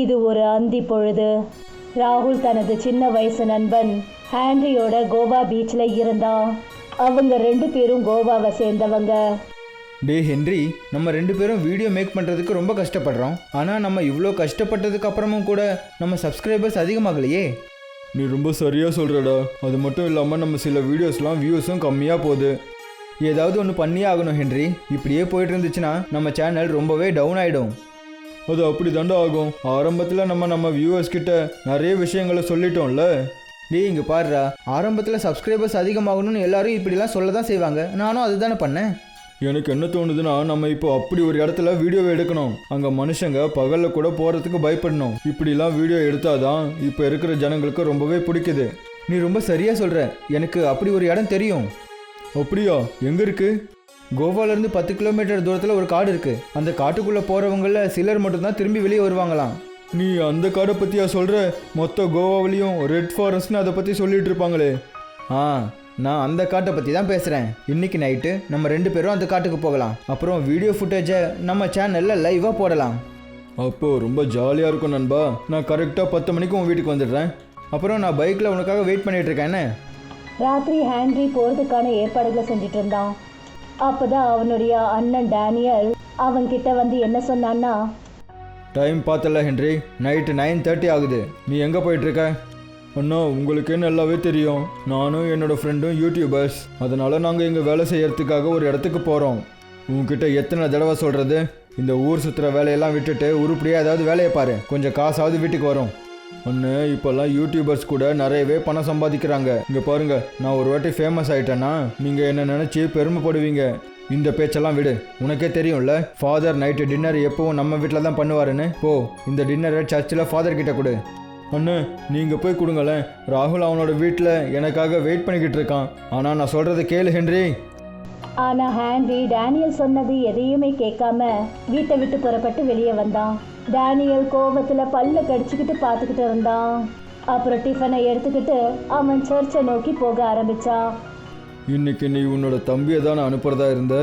இது ஒரு அந்தி பொழுது. ராகுல் தனது சின்ன வயசு நண்பன் ஹாண்ட்ரியோட கோவா பீச்சில் இருந்தான். அவங்க ரெண்டு பேரும் கோவாவை சேர்ந்தவங்க. டே ஹென்றி நம்ம ரெண்டு பேரும் வீடியோ மேக் பண்ணுறதுக்கு ரொம்ப கஷ்டப்படுறோம். ஆனால் நம்ம இவ்வளோ கஷ்டப்பட்டதுக்கு அப்புறமும் கூட நம்ம சப்ஸ்கிரைபர்ஸ் அதிகமாகலையே? நீ ரொம்ப சரியாக சொல்கிறடா அது மட்டும் இல்லாமல் நம்ம சில வீடியோஸ்லாம் வியூஸும் கம்மியாக போகுது. ஏதாவது ஒன்று பண்ணியே ஆகணும் ஹென்றி. இப்படியே போயிட்டு இருந்துச்சுன்னா நம்ம சேனல் ரொம்பவே டவுன் ஆகிடும் அது அப்படி தாண்டா ஆகும். ஆரம்பத்தில் நம்ம நம்ம வியூவர்ஸ் கிட்ட நிறைய விஷயங்களை சொல்லிட்டோம்ல. நீ இங்கே பாருடா. ஆரம்பத்தில் சப்ஸ்கிரைபர்ஸ் அதிகமாகணும்னு எல்லாரும் இப்படிலாம் சொல்ல தான் செய்வாங்க. நானும் அதுதானே பண்ணேன். எனக்கு என்ன தோணுதுன்னா நம்ம இப்போ அப்படி ஒரு இடத்துல வீடியோவை எடுக்கணும். அங்கே மனுஷங்க பகலில் கூட போகிறதுக்கு பயப்படணும். இப்படிலாம் வீடியோ எடுத்தாதான் இப்போ இருக்கிற ஜனங்களுக்கு ரொம்பவே பிடிக்குது. நீ ரொம்ப சரியாக சொல்கிற எனக்கு அப்படி ஒரு இடம் தெரியும். அப்படியா? எங்கே இருக்குது கோவாலேருந்து பத்து கிலோமீட்டர் தூரத்தில் ஒரு காடு இருக்கு. அந்த காட்டுக்குள்ளே போகிறவங்கள சிலர் மட்டும்தான் திரும்பி வெளியே வருவாங்களாம். நீ அந்த காடை பற்றியா சொல்கிற மொத்த கோவாவிலையும் ரெட் ஃபாரஸ்ட்னு அதை பற்றி சொல்லிட்டு இருப்பாங்களே. ஆ நான் அந்த காட்டை பற்றி தான் பேசுகிறேன் இன்னைக்கு நைட்டு நம்ம ரெண்டு பேரும் அந்த காட்டுக்கு போகலாம். அப்புறம் வீடியோ ஃபுட்டேஜை நம்ம சேனலில் லைவாக போடலாம். அப்போ ரொம்ப ஜாலியாக இருக்கும் நண்பா. நான் கரெக்டாக பத்து மணிக்கு உன் வீட்டுக்கு வந்துடுறேன். அப்புறம் நான் பைக்கில் உனக்காக வெயிட் பண்ணிட்டு இருக்கேன் என்ன? ராத்திரி ஹாண்ட்ரி போகிறதுக்கான ஏற்பாடுகளை செஞ்சுட்டு இருந்தான். அப்பதான் அவனுடைய அண்ணன் டேனியல் அவன்கிட்ட வந்து என்ன சொன்னான்னா டைம் பார்த்தல ஹென்றி. நைட்டு நைன் தேர்ட்டி ஆகுது. நீ எங்கே போயிட்டுருக்க? அண்ணா உங்களுக்கே நல்லாவே தெரியும். நானும் என்னோட ஃப்ரெண்டும் யூடியூபர்ஸ் அதனால் நாங்கள் இங்கே வேலை செய்யறதுக்காக ஒரு இடத்துக்கு போகிறோம் உங்ககிட்ட எத்தனை தடவை சொல்கிறது இந்த ஊர் சுற்றுற வேலையெல்லாம் விட்டுட்டு உருப்படியாக ஏதாவது வேலையை பாரு. கொஞ்சம் காசாவது வீட்டுக்கு வரும். ஒன்று இப்போல்லாம் யூடியூபர்ஸ் கூட நிறையவே பணம் சம்பாதிக்கிறாங்க. இங்கே பாருங்க நான் ஒரு வாட்டி ஃபேமஸ் ஆயிட்டேன்னா நீங்கள் என்ன நினச்சி பெருமைப்படுவீங்க? இந்த பேச்செல்லாம் விடு. உனக்கே தெரியும்ல ஃபாதர் நைட்டு டின்னர் எப்பவும் நம்ம வீட்டில் தான் பண்ணுவாருன்னு. போ இந்த டின்னரை சர்ச்சில் ஃபாதர் கிட்ட கொடு. அண்ணு நீங்கள் போய் கொடுங்களேன். ராகுல் அவனோட வீட்டில் எனக்காக வெயிட் பண்ணிக்கிட்டு இருக்கான். ஆனால் நான் சொல்கிறத கேளு ஹென்றி. ஆனா ஹாண்ட்ரி டேனியல் சொன்னது எதையுமே கேட்காம வீட்டை விட்டு புறப்பட்டு வெளியே வந்தான். டேனியல் கோபத்துல பல்ல கடிச்சுக்கிட்டு பார்த்துக்கிட்டு இருந்தான். அப்புறம் டிஃபனை எடுத்துக்கிட்டு அவன் சர்ச்சை நோக்கி போக ஆரம்பிச்சான். இன்னைக்கு நீ உன்னோட தம்பியை தான் அனுப்புறதா இருந்த?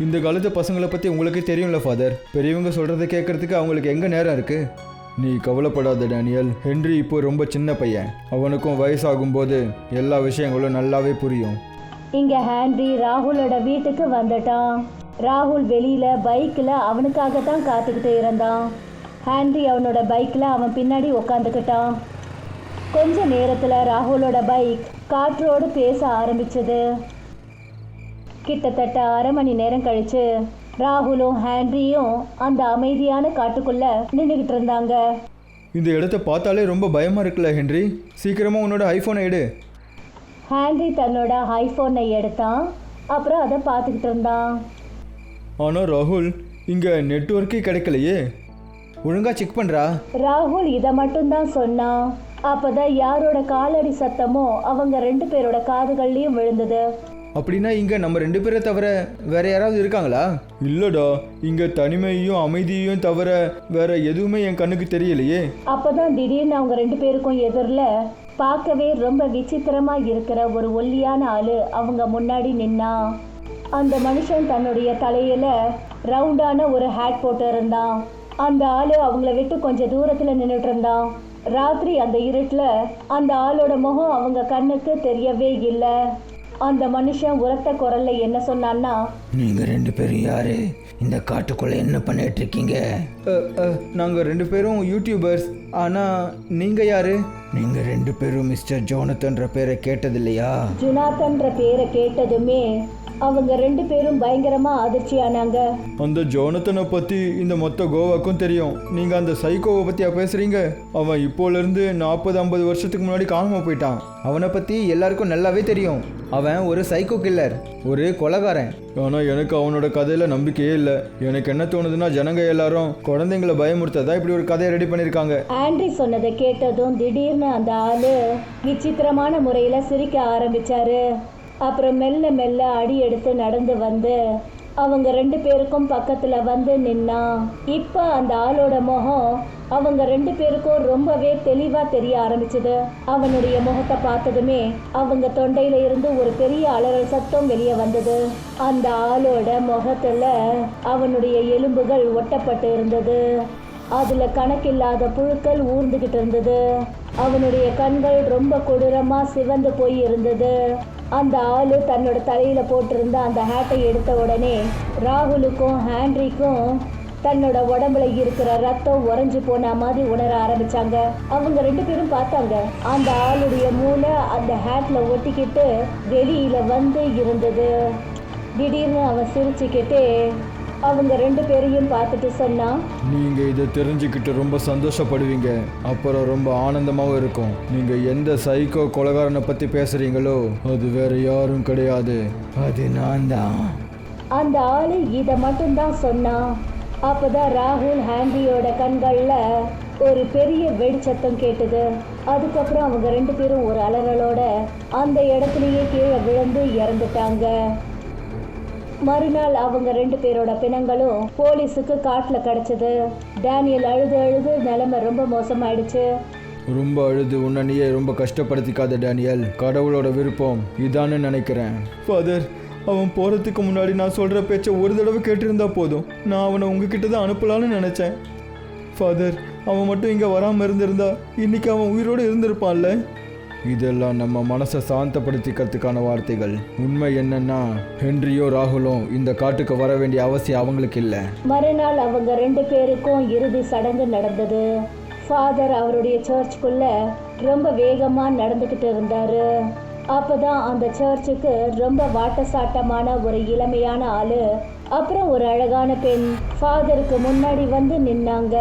இந்த காலத்து பசங்களை பற்றி உங்களுக்கே தெரியும்ல ஃபாதர். பெரியவங்க சொல்கிறத கேட்கறதுக்கு அவங்களுக்கு எங்கே நேரம் இருக்கு? நீ கவலைப்படாத டேனியல். ஹென்றி இப்போ ரொம்ப சின்ன பையன். அவனுக்கும் வயசாகும்போது எல்லா விஷயங்களும் நல்லாவே புரியும். இங்க ஹேண்ட்ரி ராகுலோட வீட்டுக்கு வந்துட்டான். ராகுல் வெளியில பைக்ல அவனுக்காக தான் காத்துக்கிட்டு இருந்தான். ஹேண்ட்ரி அவனோட பைக்ல அவன் பின்னாடி உக்காந்துக்கிட்டான். கொஞ்ச நேரத்துல ராகுலோட பைக் காற்றோடு பேச ஆரம்பிச்சது. கிட்டத்தட்ட அரை மணி நேரம் கழிச்சு ராகுலும் ஹாண்ட்ரியும் அந்த அமைதியான காட்டுக்குள்ள நின்றுகிட்டு இருந்தாங்க. இந்த இடத்த பார்த்தாலே ரொம்ப பயமாக இருக்குல்ல ஹென்றி? சீக்கிரமாக உன்னோட ஐபோனை எடு. ஹாண்ட்ரி தன்னோட ஐஃபோனை எடுத்தான். அப்புறம் அதை பார்த்துக்கிட்டு இருந்தான். ஆனால் ராகுல் இங்கே நெட்ஒர்க்கே கிடைக்கலையே. ஒழுங்காக செக் பண்ணுறா ராகுல் இதை மட்டும்தான் சொன்னான். அப்பதான் யாரோட காலடி சத்தமோ அவங்க ரெண்டு பேரோட காதுகள்லயும் விழுந்தது. அப்படின்னா இங்கே நம்ம ரெண்டு பேரை தவிர வேற யாராவது இருக்காங்களா? இல்லைடா இங்கே தனிமையும் அமைதியையும் தவிர வேற எதுவுமே என் கண்ணுக்கு தெரியலையே. அப்பதான் திடீர்னு அவங்க ரெண்டு பேருக்கும் எதிரில் பார்க்கவே ரொம்ப விசித்திரமா இருக்கிற ஒரு ஒல்லியான ஆளு அவங்க முன்னாடி நின்னான் அந்த மனுஷன் தன்னுடைய தலையில ரவுண்டான ஒரு ஹேட் போட்டு இருந்தான் அந்த ஆளு அவங்கள விட்டு கொஞ்சம் தூரத்துல நின்றுட்டு இருந்தான் ராத்திரி அந்த இருட்டில் அந்த ஆளோட முகம் அவங்க கண்ணுக்கு தெரியவே இல்லை. அந்த மனுஷன் உரத்த குரல்ல என்ன சொன்னான்னா நீங்கள் ரெண்டு பேரும் யாரு? இந்த காட்டுக்குள்ளே என்ன பண்ணிட்டு இருக்கீங்க? நாங்கள் ரெண்டு பேரும் யூடியூபர்ஸ் ஆனால் நீங்கள் யாரு? நீங்கள் ரெண்டு பேரும் மிஸ்டர் ஜோனத்தன்ற பேரை கேட்டதில்லையா? ஜுனாத்தன்ற பேரை கேட்டதுமே அவங்க ரெண்டு பேரும் பயங்கரமா அதிர்ச்சியானாங்க. அந்த ஜோனத்தனை பற்றி இந்த மொத்த கோவாக்கும் தெரியும். நீங்கள் அந்த சைக்கோவை பற்றியா பேசுகிறீங்க அவன் இப்போலேருந்து நாற்பது ஐம்பது வருஷத்துக்கு முன்னாடி காணாமல் போயிட்டான். அவனை பற்றி எல்லாருக்கும் நல்லாவே தெரியும். அவன் ஒரு சைக்கோ கில்லர் ஒரு கொலகாரன். ஆனால் எனக்கு அவனோட கதையில் நம்பிக்கையே இல்லை. எனக்கு என்ன தோணுதுன்னா ஜனங்க எல்லாரும் குழந்தைங்களை பயமுறுத்ததா இப்படி ஒரு கதையை ரெடி பண்ணியிருக்காங்க ஆண்ட்ரி சொன்னதை கேட்டதும் திடீர்னு அந்த ஆளு விசித்திரமான முறையில் சிரிக்க ஆரம்பிச்சாரு. அப்புறம் மெல்ல மெல்ல அடி எடுத்து நடந்து வந்து அவங்க ரெண்டு பேருக்கும் பக்கத்தில் வந்து நின்னா. இப்போ அந்த ஆளோட முகம் அவங்க ரெண்டு பேருக்கும் ரொம்பவே தெளிவாக தெரிய ஆரம்பிச்சது. அவனுடைய முகத்தை பார்த்ததுமே அவங்க தொண்டையில இருந்து ஒரு பெரிய அலறல் சத்தம் வெளியே வந்தது. அந்த ஆளோட முகத்தில் அவனுடைய எலும்புகள் ஒட்டப்பட்டு இருந்தது. அதுல கணக்கில்லாத புழுக்கள் ஊர்ந்துகிட்டு இருந்தது. அவனுடைய கண்கள் ரொம்ப கொடூரமா சிவந்து போய் இருந்தது. அந்த ஆளு தன்னோட தலையில போட்டிருந்த அந்த ஹேட்டை எடுத்த உடனே ராகுலுக்கும் ஹேண்ட்ரிக்கும் தன்னோட உடம்புல இருக்கிற ரத்தம் உறைஞ்சு போன மாதிரி உணர ஆரம்பிச்சாங்க. அவங்க ரெண்டு பேரும் பார்த்தாங்க. அந்த ஆளுடைய மூளை அந்த ஹேட்ல ஒட்டிக்கிட்டு வெளியில வந்து இருந்தது. திடீர்னு அவன் சிரிச்சுக்கிட்டே அவங்க ரெண்டு பேரையும் பார்த்துட்டு சொன்னான் நீங்கள் இதை தெரிஞ்சுக்கிட்டு ரொம்ப சந்தோஷப்படுவீங்க. அப்புறம் ரொம்ப ஆனந்தமாகவும் இருக்கும். நீங்கள் எந்த சைக்கோ கொலகாரனை பற்றி பேசுகிறீங்களோ அது வேற யாரும் கிடையாது. அது நான் தான். அந்த ஆளு இதை மட்டும்தான் சொன்னான் அப்பதான் ராகுல் ஹாண்டியோட கண்கள்ல ஒரு பெரிய வெடிச்சத்தம் கேட்டது. அதுக்கப்புறம் அவங்க ரெண்டு பேரும் ஒரு அலறலோட அந்த இடத்துலயே கீழே விழுந்து இறந்துட்டாங்க. மறுநாள் அவங்க ரெண்டு பேரோட பிணங்களும் போலீஸுக்கு காட்டுல கிடைச்சது. டேனியல் அழுது அழுது நிலைமை ரொம்ப மோசமாயிடுச்சு. ரொம்ப அழுது உன்னை நீயே ரொம்ப கஷ்டப்படுத்திக்காத டேனியல். கடவுளோட விருப்பம். இதான்னு நினைக்கிறேன். ஃபாதர் அவன் போகிறதுக்கு முன்னாடி நான் சொல்கிற பேச்சை ஒரு தடவை கேட்டிருந்தா போதும். நான் அவனை உங்ககிட்ட தான் அனுப்பலான்னு நினச்சேன். ஃபாதர் அவன் மட்டும் இங்கே வராமல் இருந்திருந்தா இன்னைக்கு அவன் உயிரோடு இருந்திருப்பான்ல? இதெல்லாம் நம்ம மனசை சாந்தப்படுத்திக்கிறதுக்கான வார்த்தைகள். உண்மை என்னன்னா ஹென்ரியோ ராகுலும் இந்த காட்டுக்கு வர வேண்டிய அவசியம் அவங்களுக்கு இல்லை. மறுநாள் அவங்க ரெண்டு பேருக்கும் இறுதி சடங்கு நடந்தது. ஃபாதர் அவருடைய சர்ச்சுக்குள்ள ரொம்ப வேகமா நடந்துக்கிட்டு இருந்தாரு. அப்பதான் அந்த சர்ச்சுக்கு ரொம்ப வாட்டசாட்டமான ஒரு இளமையான ஆளு அப்புறம் ஒரு அழகான பெண். ஃபாதருக்கு முன்னாடி வந்து நின்னாங்க.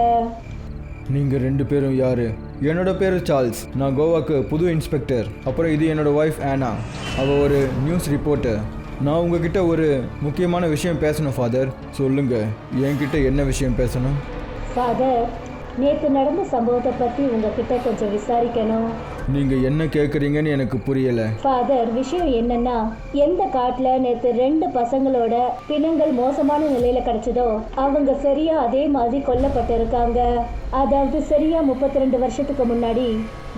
நீங்கள் ரெண்டு பேரும் யாரு? என்னோட பேர் சார்ல்ஸ். நான் கோவாக்கு புது இன்ஸ்பெக்டர். அப்புறம் இது என்னோட ஒய்ஃப் ஆனா. அவள் ஒரு நியூஸ் ரிப்போர்ட்டர் நான் உங்ககிட்ட ஒரு முக்கியமான விஷயம் பேசணும் ஃபாதர் சொல்லுங்கள் என்கிட்ட என்ன விஷயம் பேசணும்? ஃபாதர் நேத்து நடந்த சம்பவத்தை பத்தி உங்ககிட்ட கொஞ்சம் விசாரிக்கணும். நீங்கள் என்ன கேட்குறீங்கன்னு எனக்கு புரியலை. ஃபாதர் விஷயம் என்னன்னா எந்த காட்டுல நேத்து ரெண்டு பசங்களோட பிணங்கள் மோசமான நிலையில கிடைச்சதோ அவங்க சரியா அதே மாதிரி கொல்லப்பட்டிருக்காங்க. அதாவது சரியா முப்பத்தி ரெண்டு வருஷத்துக்கு முன்னாடி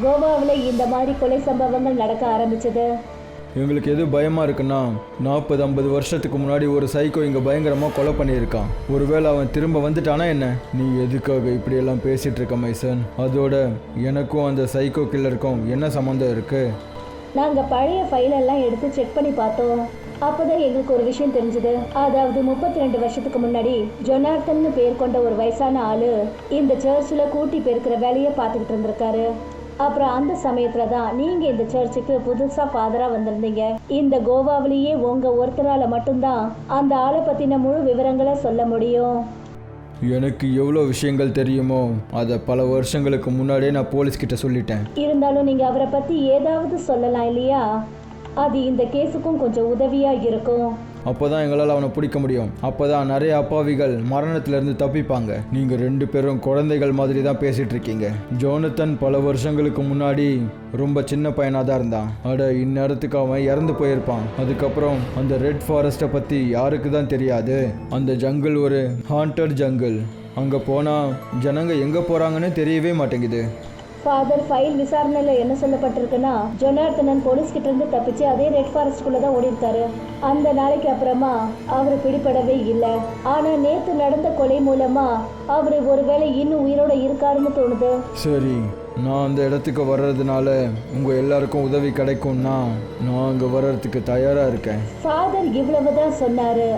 கோவாவில் இந்த மாதிரி கொலை சம்பவங்கள் நடக்க ஆரம்பிச்சது. எங்களுக்கு எது பயமாக இருக்குன்னா நாற்பது ஐம்பது வருஷத்துக்கு முன்னாடி ஒரு சைக்கோ இங்கே பயங்கரமாக கொலை பண்ணியிருக்கான். ஒருவேளை அவன் திரும்ப வந்துட்டானா என்ன? நீ எதுக்காக இப்படியெல்லாம் பேசிகிட்டு இருக்க மைசன்? அதோட எனக்கும் அந்த சைக்கோ கில்லருக்கும் என்ன சம்மந்தம் இருக்குது நாங்கள் பழைய ஃபைலெல்லாம் எடுத்து செக் பண்ணி பார்த்தோம். அப்போதான் எங்களுக்கு ஒரு விஷயம் தெரிஞ்சது. அதாவது முப்பத்தி ரெண்டு வருஷத்துக்கு முன்னாடி ஜொனார்தன் பேர் கொண்ட ஒரு வயசான ஆளு இந்த சர்ச்சில் கூட்டி பெருக்கிற வேலையை பார்த்துக்கிட்டு இருந்திருக்காரு. அப்புறம் அந்த சமயத்துல தான் நீங்க இந்த சர்ச்சுக்கு புதுசா ஃபாதரா வந்திருந்தீங்க. இந்த கோவாவிலேயே உங்க ஒருத்தரால மட்டும்தான் அந்த ஆளை பத்தின முழு விவரங்களை சொல்ல முடியும். எனக்கு எவ்வளோ விஷயங்கள் தெரியுமோ அதை பல வருஷங்களுக்கு முன்னாடியே நான் போலீஸ்கிட்ட சொல்லிட்டேன். இருந்தாலும் நீங்க அவரை பத்தி ஏதாவது சொல்லலாம் இல்லையா? அது இந்த கேஸுக்கும் கொஞ்சம் உதவியா இருக்கும். அப்போ தான் எங்களால் அவனை பிடிக்க முடியும். அப்போ தான் நிறைய அப்பாவிகள் மரணத்திலிருந்து தப்பிப்பாங்க. நீங்கள் ரெண்டு பேரும் குழந்தைகள் மாதிரி தான் பேசிகிட்டு இருக்கீங்க. ஜோனத்தன் பல வருஷங்களுக்கு முன்னாடி ரொம்ப சின்ன பையனாக தான் இருந்தான். அட இந்நேரத்துக்கு அவன் இறந்து போயிருப்பான். அதுக்கப்புறம் அந்த ரெட் ஃபாரஸ்ட்டை பற்றி யாருக்கு தான் தெரியாது. அந்த ஜங்கிள் ஒரு ஹாண்டட் ஜங்கிள் அங்கே போனால் ஜனங்க எங்கே போகிறாங்கன்னு தெரியவே மாட்டேங்குது. ஃபாதர் ஃபைல் விசாரணையில் என்ன சொல்லப்பட்டிருக்குன்னா ஜொனார்த்தனன் போலீஸ் கிட்ட இருந்து தப்பிச்சு அதே ரெட் ஃபாரஸ்ட்குள்ள தான் ஓடி இருக்காரு அந்த நாளைக்கு அப்புறமா அவர் பிடிபடவே இல்லை. ஆனா நேத்து நடந்த கொலை மூலமா அவர் ஒருவேளை இன்னும் உயிரோட இருக்காருன்னு தோணுது. சரி நான் அந்த இடத்துக்கு வர்றதுனால உங்கள் எல்லாருக்கும் உதவி கிடைக்கும்னா நான் அங்கே வர்றதுக்கு தயாராக இருக்கேன். ஃபாதர் இவ்வளவுதான் சொன்னாரு.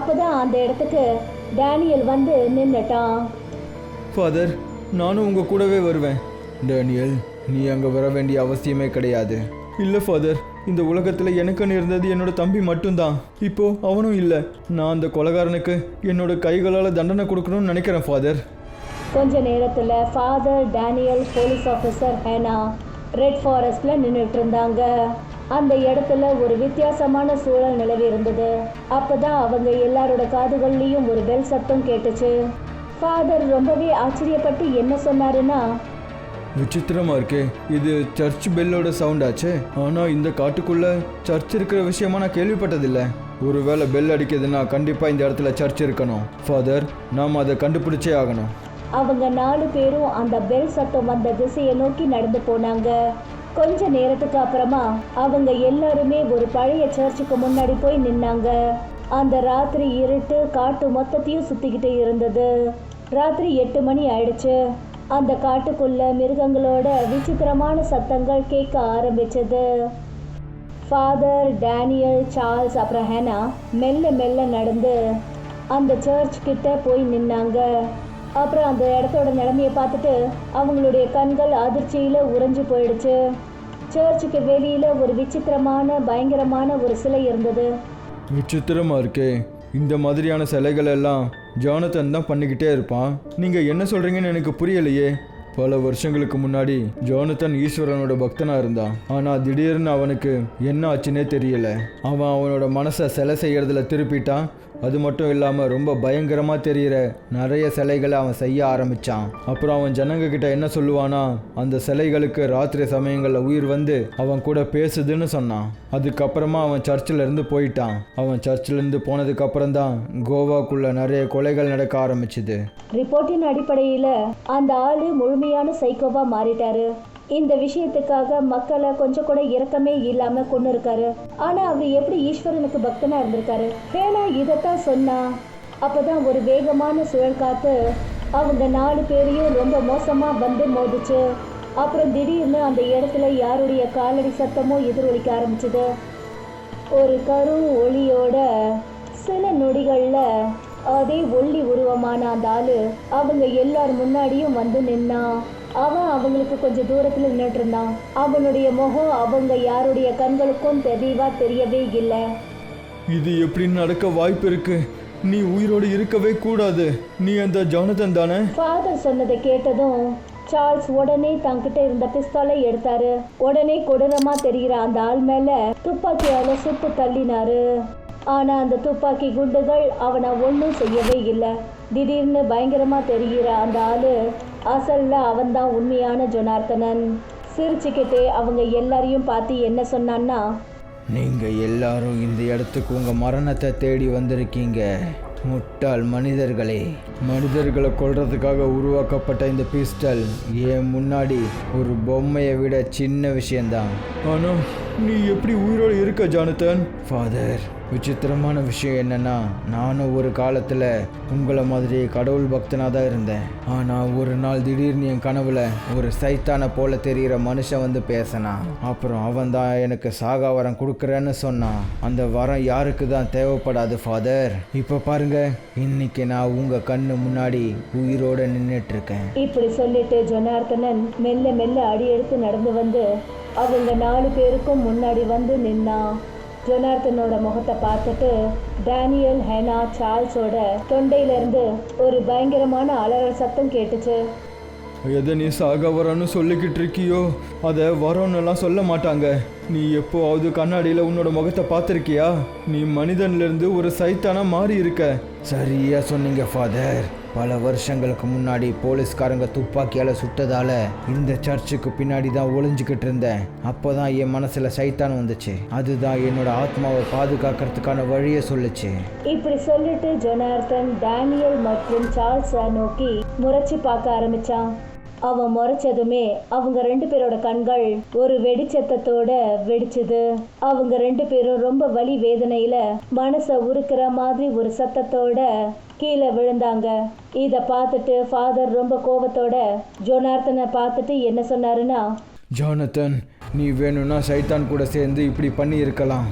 அப்பதான் அந்த இடத்துக்கு டேனியல் வந்து நின்னுட்டான். ஃபாதர் நானும் உங்கள் கூடவே வருவேன். டேனியல் நீ அங்கே வர வேண்டிய அவசியமே கிடையாது. இல்லை ஃபாதர். இந்த உலகத்தில் எனக்குன்னு இருந்தது என்னோட தம்பி மட்டும்தான். இப்போ அவனும் இல்லை. நான் அந்த கொலகாரனுக்கு என்னோட கைகளால் தண்டனை கொடுக்கணும்னு நினைக்கிறேன் ஃபாதர். கொஞ்ச நேரத்தில் ஃபாதர் டேனியல் போலீஸ் ஆஃபீஸர் ஹேனா ரெட் ஃபாரஸ்டில் நின்றுட்டு இருந்தாங்க. அந்த இடத்துல ஒரு வித்தியாசமான சூழல் நிலவி இருந்தது. அப்பதான் அவங்க எல்லாரோட காதுகள்லேயும் ஒரு பெல் சத்தம் கேட்டுச்சு. ஃபாதர் ரொம்பவே ஆச்சரியப்பட்டு என்ன சொன்னாருன்னா விசித்திரமா இருக்கே. இது சர்ச் பெல்லோட சவுண்ட் ஆச்சு. ஆனால் இந்த காட்டுக்குள்ள சர்ச் இருக்கிற விஷயமா நான் கேள்விப்பட்டதில்ல. ஒருவேளை பெல் அடிக்குதுன்னா கண்டிப்பாக இந்த இடத்துல சர்ச் இருக்கணும். ஃபாதர் நாம் அதை கண்டுபிடிச்சே ஆகணும். அவங்க நாலு பேரும் அந்த பெல் சத்தம் வந்த திசையை நோக்கி நடந்து போனாங்க. கொஞ்ச நேரத்துக்கு அப்புறமா அவங்க எல்லாருமே ஒரு பழைய சர்ச்சுக்கு முன்னாடி போய் நின்னாங்க. அந்த ராத்திரி இருட்டு காட்டு மொத்தத்தையும் சுத்திக்கிட்டு இருந்தது. ராத்திரி எட்டு மணி ஆயிடுச்சு. அந்த காட்டுக்குள்ள மிருகங்களோட விசித்திரமான சத்தங்கள் கேட்க ஆரம்பிச்சது. ஃபாதர் டேனியல் சார்ல்ஸ் அப்புறம் ஹேனா மெல்ல மெல்ல நடந்து அந்த சர்ச் கிட்ட போய் நின்னாங்க. அப்புறம் அந்த இடத்தோட நிலைமையை பார்த்துட்டு அவங்களுடைய கண்கள் அதிர்ச்சியில் உறைஞ்சு போயிடுச்சு. சர்ச்சுக்கு வெளியில ஒரு விசித்திரமான பயங்கரமான ஒரு சிலை இருந்தது. விசித்திரமா இருக்கே. இந்த மாதிரியான சிலைகள் எல்லாம் ஜானத்தன் தான் பண்ணிக்கிட்டே இருப்பான். நீங்க என்ன சொல்றீங்கன்னு எனக்கு புரியலையே. பல வருஷங்களுக்கு முன்னாடி ஜோனத்தன் ஈஸ்வரனோட பக்தனா இருந்தான். ஆனா திடீர்னு அவனுக்கு என்ன ஆச்சுன்னே தெரியல. அவன் அவனோட மனசை சிலை செய்யறதுல திருப்பிட்டான். அது மட்டும் இல்லாமல் ரொம்ப பயங்கரமாக தெரிகிற நிறைய சிலைகளை அவன் செய்ய ஆரம்பித்தான் அப்புறம் அவன் ஜனங்க கிட்ட என்ன சொல்லுவானா அந்த சிலைகளுக்கு ராத்திரி சமயங்களில் உயிர் வந்து அவன் கூட பேசுதுன்னு சொன்னான். அதுக்கப்புறமா அவன் சர்ச்சில் இருந்து போயிட்டான். அவன் சர்ச்சில் இருந்து போனதுக்கு அப்புறம் தான் கோவாக்குள்ள நிறைய கொலைகள் நடக்க ஆரம்பிச்சுது. ரிப்போர்ட்டின் அடிப்படையில் அந்த ஆளு முழுமையான சைக்கோவா மாறிட்டாரு. இந்த விஷயத்துக்காக மக்களை கொஞ்சம் கூட இரக்கமே இல்லாம கொண்டு இருக்காரு ஆனா அவர் எப்படி ஈஸ்வரனுக்கு பக்தனா இருந்திருக்காரு? ஹேனா இதைத்தான் சொன்னா அப்பதான் ஒரு வேகமான சுழல் காத்து அவங்க நாலு பேரையும் ரொம்ப மோசமா வந்து மோதிச்சு அப்புறம் திடீர்னு அந்த இடத்துல யாருடைய காலடி சத்தமோ எதிரொலிக்க ஆரம்பிச்சது. ஒரு கரு ஒளியோட சில நொடிகள்ல அதே ஒள்ளி உருவமான அந்த ஆளு அவங்க எல்லார் முன்னாடியும் வந்து நின்னான் அவன் அவங்களுக்கு கொஞ்சம் தூரத்துல நின்றுட்டு இருந்தான். அவனுடைய முகம் அவங்க யாருடைய கண்களுக்கும் தெளிவா தெரியவே இல்லை. இது எப்படி நடக்க வாய்ப்பு இருக்கு? நீ உயிரோடு இருக்கவே கூடாது. நீ அந்த ஜானதன் தானே? ஃபாதர் சொன்னதை கேட்டதும் சார்ல்ஸ் உடனே தங்கிட்ட இருந்த பிஸ்தாலை எடுத்தாரு. உடனே கொடூரமா தெரிகிற அந்த ஆள் மேல துப்பாக்கியால சுட்டு தள்ளினாரு. ஆனா அந்த துப்பாக்கி குண்டுகள் அவனை ஒன்றும் செய்யவே இல்லை. திடீர்னு பயங்கரமா தெரிகிற அந்த ஆளு அசல்ல அவன்தான் உண்மையான ஜொனார்த்தனன். சிரிச்சுக்கிட்டே அவங்க எல்லாரையும் பார்த்து என்ன சொன்னான்னா நீங்க எல்லாரும் இந்த இடத்துக்கு உங்க மரணத்தை தேடி வந்திருக்கீங்க. முட்டாள் மனிதர்களே மனிதர்களை கொல்றதுக்காக உருவாக்கப்பட்ட இந்த பிஸ்டல் ஏன் முன்னாடி ஒரு பொம்மையை விட சின்ன விஷயம்தான். ஆனா நீ எப்படி உயிரோடு இருக்க ஜானதன் ஃபாதர் விசித்திரமான விஷயம் என்னன்னா நானும் ஒரு காலத்தில் உங்களை மாதிரி கடவுள் பக்தனாக தான் இருந்தேன். ஆனால் ஒரு நாள் திடீர்னு என் கனவுல ஒரு சைத்தானை போல தெரிகிற மனுஷன் வந்து பேசினான். அப்புறம் அவன் தான் எனக்கு சாகா வரம் கொடுக்குறேன்னு சொன்னான். அந்த வரம் யாருக்கு தான் தேவைப்படாது ஃபாதர் இப்போ பாருங்க இன்னைக்கு நான் உங்கள் கண்ணு முன்னாடி உயிரோடு நின்றுட்டு இருக்கேன். இப்படி சொல்லிட்டு ஜொனார்த்தனன் மெல்ல மெல்ல அடி எடுத்து நடந்து வந்து அவங்க நாலு பேருக்கும் முன்னாடி வந்து நின்னான் ஜொனார்த்தனோட முகத்தை பார்த்துட்டு டேனியல் ஹெனா சார்ல்ஸோட தொண்டையில இருந்து ஒரு பயங்கரமான அலறல் சத்தம் கேட்டுச்சு. எதை நீ சாக வரன்னு சொல்லிக்கிட்டு இருக்கியோ? அதை வரோன்னெல்லாம் சொல்ல மாட்டாங்க. நீ எப்போவாவது கண்ணாடியில் உன்னோட முகத்தை பார்த்துருக்கியா? நீ மனிதன்லேருந்து ஒரு சைத்தானா மாறி இருக்க சரியா சொன்னீங்க ஃபாதர். பல வருஷங்களுக்கு முன்னாடி போலீஸ்காரங்க துப்பாக்கியால் சுட்டதால இந்த சர்ச்சுக்கு பின்னாடி தான் ஒளிஞ்சுக்கிட்டு இருந்தேன். அப்போ தான் என் மனசுல சைத்தான் வந்துச்சு. அதுதான் என்னோட ஆத்மாவை பாதுகாக்கிறதுக்கான வழியை சொல்லுச்சு. இப்படி சொல்லிட்டு ஜொனார்தன் டேனியல் மற்றும் சார்ல்ஸை நோக்கி முறைச்சு பார்க்க ஆரம்பிச்சான். அவன் முறைச்சதுமே அவங்க ரெண்டு பேரோட கண்கள் ஒரு வெடிச்சத்தத்தோட வெடிச்சது. அவங்க ரெண்டு பேரும் ரொம்ப வலி வேதனையில மனசை உருக்குற மாதிரி ஒரு சத்தத்தோட கீழே விழுந்தாங்க. இத பார்த்துட்டு ஃபாதர் ரொம்ப கோபத்தோட ஜோனார்த்தனை பார்த்துட்டு என்ன சொன்னாருன்னா ஜானத்தன் நீ வேணும்னா சைத்தான் கூட சேர்ந்து இப்படி பண்ணி இருக்கலாம்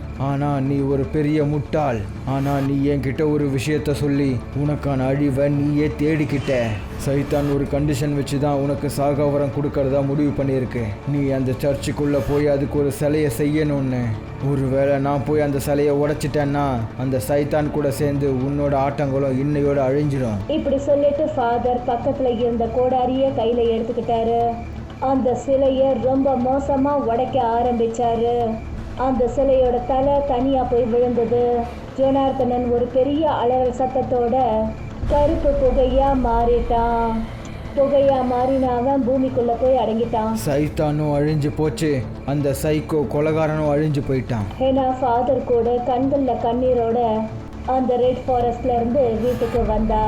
நீ ஒரு பெரிய முட்டாள். ஆனால் நீ என்கிட்ட ஒரு விஷயத்த சொல்லி உனக்கான அழிவை நீயே தேடிக்கிட்ட. சைத்தான் ஒரு கண்டிஷன் வச்சு தான் உனக்கு சாகாவரம் கொடுக்கறதா முடிவு பண்ணியிருக்கு. நீ அந்த சர்ச்சுக்குள்ளே போய் அதுக்கு ஒரு சிலையை செய்யணும்னு. ஒருவேளை நான் போய் அந்த சிலையை உடைச்சிட்டேன்னா அந்த சைத்தான் கூட சேர்ந்து உன்னோட ஆட்டங்களும் இன்னையோட அழிஞ்சிடும் இப்படி சொல்லிட்டு ஃபாதர் பக்கத்தில் இருந்த கோடாரியை கையில் எடுத்துக்கிட்டாரு. அந்த சிலையை ரொம்ப மோசமா உடைக்க ஆரம்பிச்சாரு. அந்த சிலையோட தலை தனியா போய் விழுந்தது. ஜோனார்த்தனன் ஒரு பெரிய அலறல் சத்தத்தோட கருப்பு புகையா மாறிட்டான். புகையா மாறின அவன் பூமிக்குள்ள போய் அடங்கிட்டான். சைத்தானும் அழிஞ்சு போச்சு. அந்த சைக்கோ கொலகாரனும் அழிஞ்சு போயிட்டான். ஏன்னா ஃபாதர் கூட கண்கள்ல கண்ணீரோட அந்த ரெட் ஃபாரஸ்ட்ல இருந்து வீட்டுக்கு வந்தா.